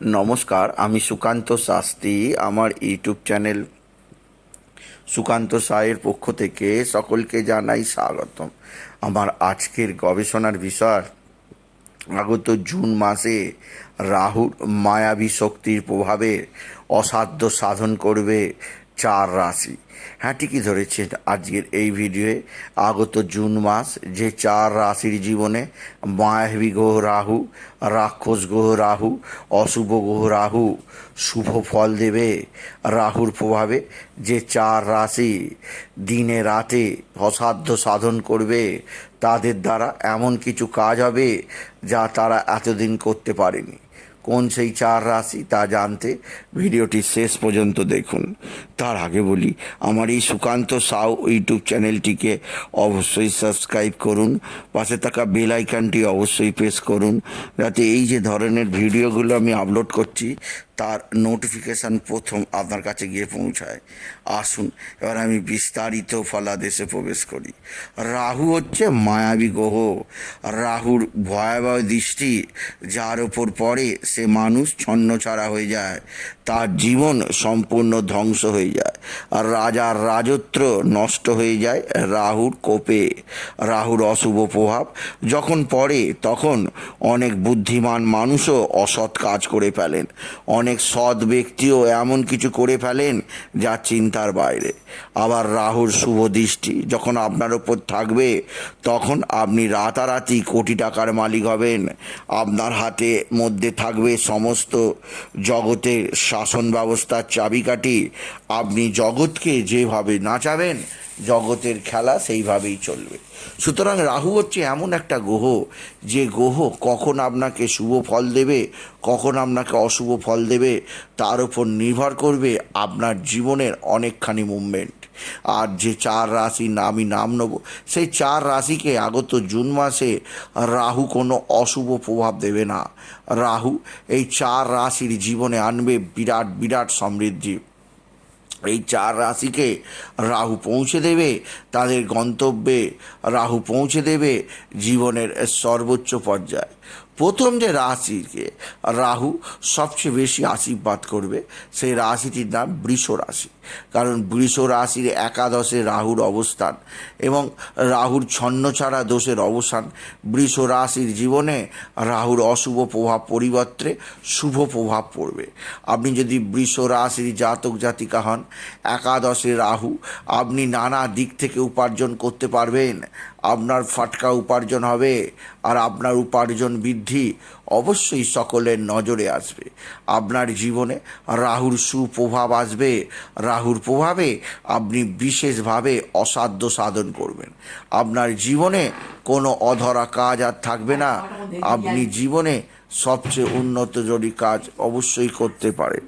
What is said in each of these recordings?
নমস্কার, আমি সুকান্ত শাস্ত্রী। আমার ইউটিউব চ্যানেল সুকান্ত সায়ের পক্ষ থেকে সকলকে জানাই স্বাগতম। আমার আজকের গবেষণার বিষয়, আগত জুন মাসে রাহুর মায়াবী শক্তির প্রভাবে অসাধ্য সাধন করবে চার রাশি। হ্যাঁ ঠিকই ধরেছেন। আজকের এই ভিডিওয়ে আগত জুন মাস যে চার রাশির জীবনে মায়াবী গ্রহ রাহু, রাক্ষস গ্রহ রাহু, অশুভ গ্রহ রাহু শুভ ফল দেবে। রাহুর প্রভাবে যে চার রাশি দিনে রাতে অসাধ্য সাধন করবে, তাদের দ্বারা এমন কিছু কাজ হবে যা তারা এতদিন করতে পারেনি। কোন সেই চার রাশি তা জানতে ভিডিওটি শেষ পর্যন্ত দেখুন। তার আগে বলি, আমার এই সুকান্ত সাউ ইউটিউব চ্যানেলটিকে অবশ্যই সাবস্ক্রাইব করুন, পাশে থাকা বেল আইকনটি অবশ্যই প্রেস করুন, যাতে এই যে ধরনের ভিডিওগুলো আমি আপলোড করছি তার নোটিফিকেশান প্রথম আপনার কাছে গিয়ে পৌঁছায়। আসুন, এবার আমি বিস্তারিত ফলাদেশে প্রবেশ করি। রাহু হচ্ছে মায়াবী গ্রহ। রাহুর ভয়াবহ দৃষ্টি, যার ওপর পড়ে সে মানুষ ছন্ন ছাড়া হয়ে যায়। তার জীবন সম্পূর্ণ ধ্বংস হয়ে যায়। আর রাজার রাজত্ব নষ্ট হয়ে যায় রাহুর কোপে, রাহুর অশুভ প্রভাব। যখন পড়ে, তখন অনেক বুদ্ধিমান মানুষও অসৎ কাজ করে ফেলেন। অনেক সৎ ব্যক্তিও এমন কিছু করে ফেলেন যা চিন্তার বাইরে। আবার রাহুর শুভ দৃষ্টি যখন আপনার ওপর থাকবে, তখন আপনি রাতারাতি কোটি টাকার মালিক হবেন। আপনার হাতে মধ্যে থাকবে সমস্ত জগতের শাসন ব্যবস্থার চাবিকাঠি। আপনি জগৎকে যেভাবে নাচাবেন, জগতের খেলা সেইভাবেই চলবে। সুতরাং রাহু হচ্ছে এমন একটা গ্রহ, যে গ্রহ কখন আপনাকে শুভ ফল দেবে, কখন আপনাকে অশুভ ফল দেবে, তার উপর নির্ভর করবে আপনার জীবনের অনেকখানি মুভমেন্ট আর যে চার রাশি আমি নাম নেব, সেই চার রাশিকে আগত জুন মাসে রাহু কোনো অশুভ প্রভাব দেবে না। রাহু এই চার রাশির জীবনে আনবে বিরাট বিরাট সমৃদ্ধি। এই চার রাশিকে রাহু পৌঁছে দেবে তাদের গন্তব্যে রাহু পৌঁছে দেবে জীবনের সর্বোচ্চ পর্যায়ে। প্রথম যে রাশিকে রাহু সবচেয়ে বেশি আশীর্বাদ করবে, সেই রাশিটির নাম বৃষ রাশি। কারণ বৃষ রাশির একাদশে রাহুর অবস্থান এবং রাহুর ছন্নছাড়া দোষের অবসান বৃষ রাশির জীবনে রাহুর অশুভ প্রভাব পরিবর্তে শুভ প্রভাব পড়বে। আপনি যদি বৃষ রাশির জাতক জাতিকা হন, একাদশে রাহু, আপনি নানা দিক থেকে উপার্জন করতে পারবেন। আপনার ফাটকা উপার্জন হবে আর আপনার উপার্জন বৃদ্ধি অবশ্যই সকলের নজরে আসবে। আপনার জীবনে রাহুর সুপ্রভাব আসবে। রাহুর প্রভাবে আপনি বিশেষভাবে অসাধ্য সাধন করবেন। আপনার জীবনে কোনো অধরা কাজ আর থাকবে না। আপনি জীবনে সবচেয়ে উন্নত জরি কাজ অবশ্যই করতে পারেন।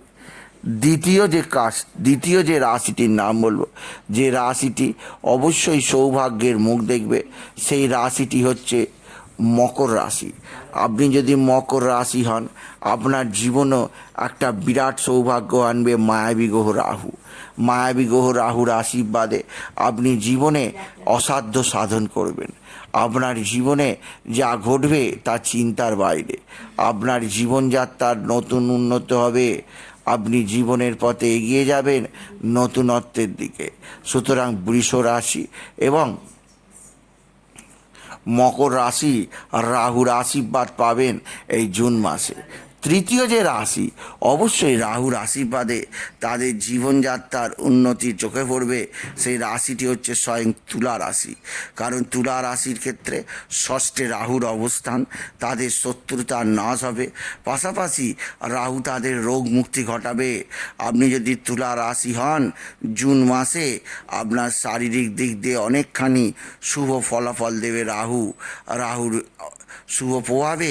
দ্বিতীয় যে কাজ দ্বিতীয় যে রাশিটির নাম বলব, যে রাশিটি অবশ্যই সৌভাগ্যের মুখ দেখবে, সেই রাশিটি হচ্ছে মকর রাশি। আপনি যদি মকর রাশি হন, আপনার জীবনও একটা বিরাট সৌভাগ্য আনবে মায়াবী গ্রহ রাহু। মায়াবী গ্রহ রাহুর আশীর্বাদে আপনি জীবনে অসাধ্য সাধন করবেন। আপনার জীবনে যা ঘটবে তা চিন্তার বাইরে। আপনার জীবনযাত্রার নতুন উন্নত হবে। আপনি জীবনের পথে এগিয়ে যাবেন নতুনত্বের দিকে। সুতরাং বৃষ রাশি এবং মকর রাশি রাহুর আশীর্বাদ পাবেন এই জুন মাসে। তৃতীয় যে রাশি, অবশ্যই রাহুর আশীর্বাদে তাদের জীবনযাত্রার উন্নতি চোখে পড়বে। সেই রাশিটি হচ্ছে স্বয়ং তুলা রাশি। কারণ তুলা রাশির ক্ষেত্রে ষষ্ঠে রাহুর অবস্থান, তাদের শত্রুতার নাশ হবে। পাশাপাশি রাহু তাদের রোগ মুক্তি ঘটাবে। আপনি যদি তুলা রাশি হন, জুন মাসে আপনার শারীরিক দিক দিয়ে অনেকখানি শুভ ফলাফল দেবে রাহু। রাহুর শুভ প্রভাবে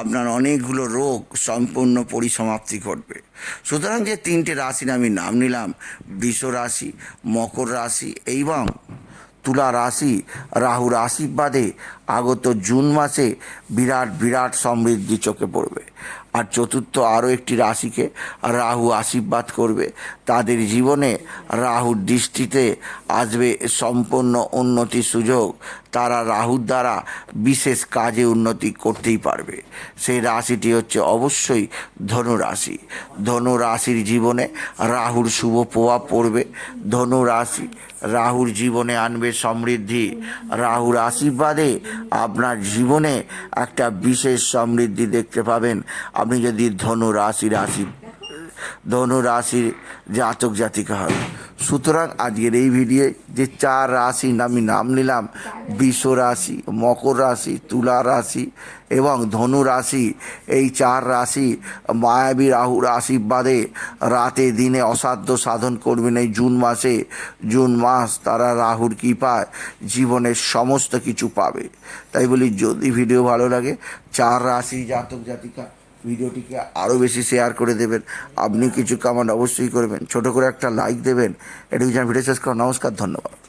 আপনার অনেকগুলো রোগ সম্পূর্ণ পরিসমাপ্তি ঘটবে। সুতরাং যে তিনটে রাশির আমি নাম নিলাম, বৃষ রাশি, মকর রাশি এবং তুলা রাশি রাহুর আশীর্বাদে আগত জুন মাসে বিরাট বিরাট সমৃদ্ধি চোখে পড়বে। আর চতুর্থ আরও একটি রাশিকে রাহু আশীর্বাদ করবে। তাদের জীবনে রাহুর দৃষ্টিতে আসবে সম্পূর্ণ উন্নতির সুযোগ। তারা রাহুর দ্বারা বিশেষ কাজে উন্নতি করতেই পারবে। সেই রাশিটি হচ্ছে অবশ্যই ধনু রাশি। ধনু রাশির জীবনে রাহুর শুভ প্রভাব পড়বে। ধনু রাশি রাহুর জীবনে আনবে সমৃদ্ধি। রাহুর আশীর্বাদে আপনার জীবনে একটা বিশেষ সমৃদ্ধি দেখতে পাবেন। আপনি যদি ধনু রাশি রাশি ধনু রাশির জাতক জাতিকা হবে সুতরাং আজকের এই ভিডিও যে চার রাশি আমি নাম নিলাম, বৃষ রাশি, মকর রাশি, তুলা রাশি এবং ধনু রাশি, এই চার রাশি মায়াবী রাহুর আশীর্বাদে রাতে, দিনে অসাধ্য সাধন করবেন এই জুন মাসে। জুন মাস তারা রাহুর কৃপায় জীবনের সমস্ত কিছু পাবে। তাই বলি, যদি ভিডিও ভালো লাগে, চার রাশি জাতক জাতিকা ভিডিওটিকে আরও বেশি শেয়ার করে দেবেন। আপনি কিছু কামান অবশ্যই করবেন। ছোট করে একটা লাইক দেবেন। এটুকু যেন ভিডিও শেষ করা নমস্কার, ধন্যবাদ।